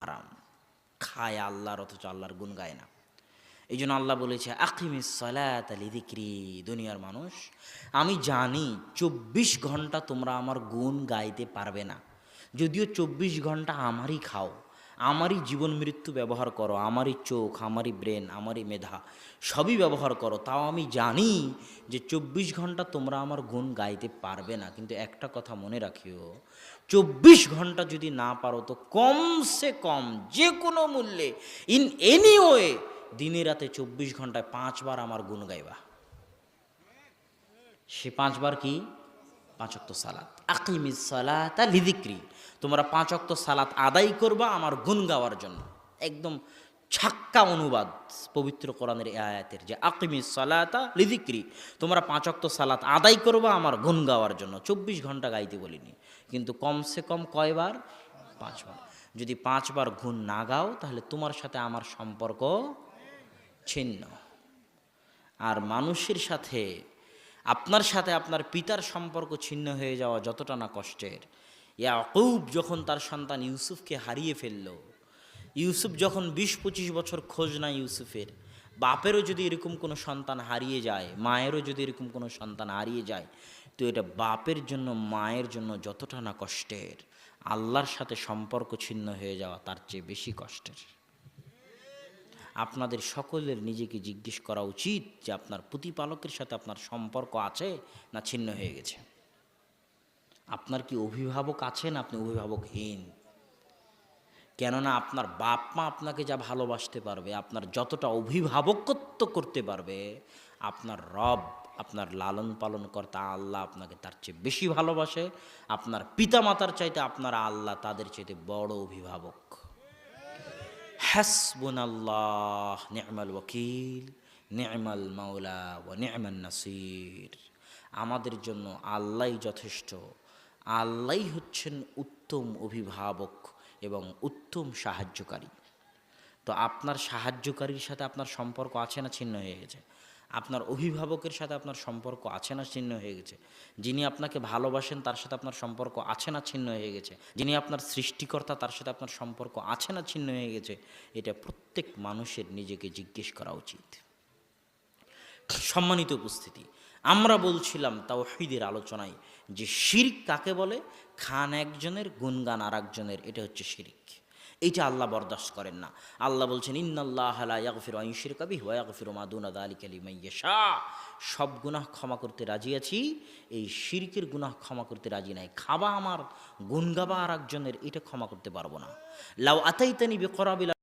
হারাম। খায় আল্লাহর অথচ আল্লাহর গুণ গায় না। এই জন্য আল্লাহ বলেছে, আকিমিস সালাত আলি দিক্রি দুনিয়ার মানুষ, আমি জানি চব্বিশ ঘণ্টা তোমরা আমার গুণ গাইতে পারবে না। যদিও চব্বিশ ঘণ্টা আমারই খাও আমারই জীবন মৃত্যু ব্যবহার করো, আমারই চোখ, আমারই ব্রেন, আমারই মেধা, সবই ব্যবহার করো। তাও আমি জানি যে চব্বিশ ঘণ্টা তোমরা আমার গুণ গাইতে পারবে না। কিন্তু একটা কথা মনে রাখিও, চব্বিশ ঘণ্টা যদি না পারো তো কমসে কম যে কোনো মূল্যে ইন এনি ওয়ে দিনে রাতে চব্বিশ ঘন্টায় পাঁচবার আমার গুণ গাইবা। সে পাঁচবার কি? পাঁচ অক্ত সালাত। আকিমিস লিদিক্রি তোমরা পাঁচ অক্ত সালাত আদায় করবা আমার গুণ গাওয়ার জন্য। একদম ছাক্কা অনুবাদ পবিত্র কোরআনের আয়াতের যে আকিমিস সালাতা লিদিক্রি তোমরা পাঁচ অক্ত সালাত আদায় করবা আমার গুণ গাওয়ার জন্য। চব্বিশ ঘণ্টা গাইতে বলিনি। কিন্তু কমসে কম কয়বার? পাঁচবার। যদি পাঁচবার গুণ না গাও, তাহলে তোমার সাথে আমার সম্পর্ক ছিন্ন। আর মানুষের সাথে আপনার সাথে আপনার পিতার সম্পর্ক ছিন্ন হয়ে যাওয়া যতটা না কষ্টের। ইয়াকুব যখন তার সন্তান ইউসুফকে হারিয়ে ফেলল, ইউসুফ যখন বিশ পঁচিশ বছর খোঁজ না ইউসুফের, বাপেরও যদি এরকম কোনো সন্তান হারিয়ে যায়, মায়েরও যদি এরকম কোনো সন্তান হারিয়ে যায়, তো এটা বাপের জন্য, মায়ের জন্য যতটা না কষ্টের। আল্লাহর সাথে সম্পর্ক ছিন্ন হয়ে যাওয়া তার চেয়ে বেশি কষ্টের। আপনাদের সকলের নিজেকে জিজ্ঞেস করা উচিত যে আপনার প্রতিপালকের সাথে আপনার সম্পর্ক আছে না ছিন্ন হয়ে গেছে। আপনার কি অভিভাবক আছেন? আপনি অভিভাবকহীন। কেননা আপনার বাপ মা আপনাকে যা ভালোবাসতে পারবে, আপনার যতটা অভিভাবকত্ব করতে পারবে, আপনার রব, আপনার লালন পালন কর্তা আল্লাহ আপনাকে তার চেয়ে বেশি ভালোবাসে। আপনার পিতা মাতার চাইতে আপনার আল্লাহ তাদের চাইতে বড় অভিভাবক। হাসবুনাল্লাহ নিয়মাল ওকিল নিয়মাল মাওলা ও নি'মান নাসির। আমাদের জন্য আল্লাহ যথেষ্ট। আল্লাহ হচ্ছেন উত্তম অভিভাবক এবং উত্তম সাহায্যকারী। তো আপনার সাহায্যকারীর সাথে আপনার সম্পর্ক আছে না ছিন্ন হয়ে গেছে? আপনার অভিভাবকের সাথে আপনার সম্পর্ক আছে না ছিন্ন হয়ে গেছে? যিনি আপনাকে ভালোবাসেন, তার সাথে আপনার সম্পর্ক আছে না ছিন্ন হয়ে গেছে? যিনি আপনার সৃষ্টিকর্তা, তার সাথে আপনার সম্পর্ক আছে না ছিন্ন হয়ে গেছে? এটা প্রত্যেক মানুষের নিজেকে জিজ্ঞেস করা উচিত। সম্মানিত উপস্থিতি, আমরা বলছিলাম তাওহীদের আলোচনায় যে শিরিক কাকে বলে? খান একজনের গুনগান আর একজনের এটা হচ্ছে শিরিক। এইটা আল্লাহ বরদাস্ত করেন না। আল্লাহ বলছেন, ইন্নাল্লাহ লা ইয়াগফিরু আন ইউশরিকা বিহি ওয়া ইয়াগফিরু মা দুনা যালিকা লিমান ইয়াশা। সব গুনাহ ক্ষমা করতে রাজি আছি, এই শিরকের গুনাহ ক্ষমা করতে রাজি নাই। খাবা আমার গুনগাবা আর একজনের, এটা ক্ষমা করতে পারব না। লাউ আতাইতানি বিকরাবিল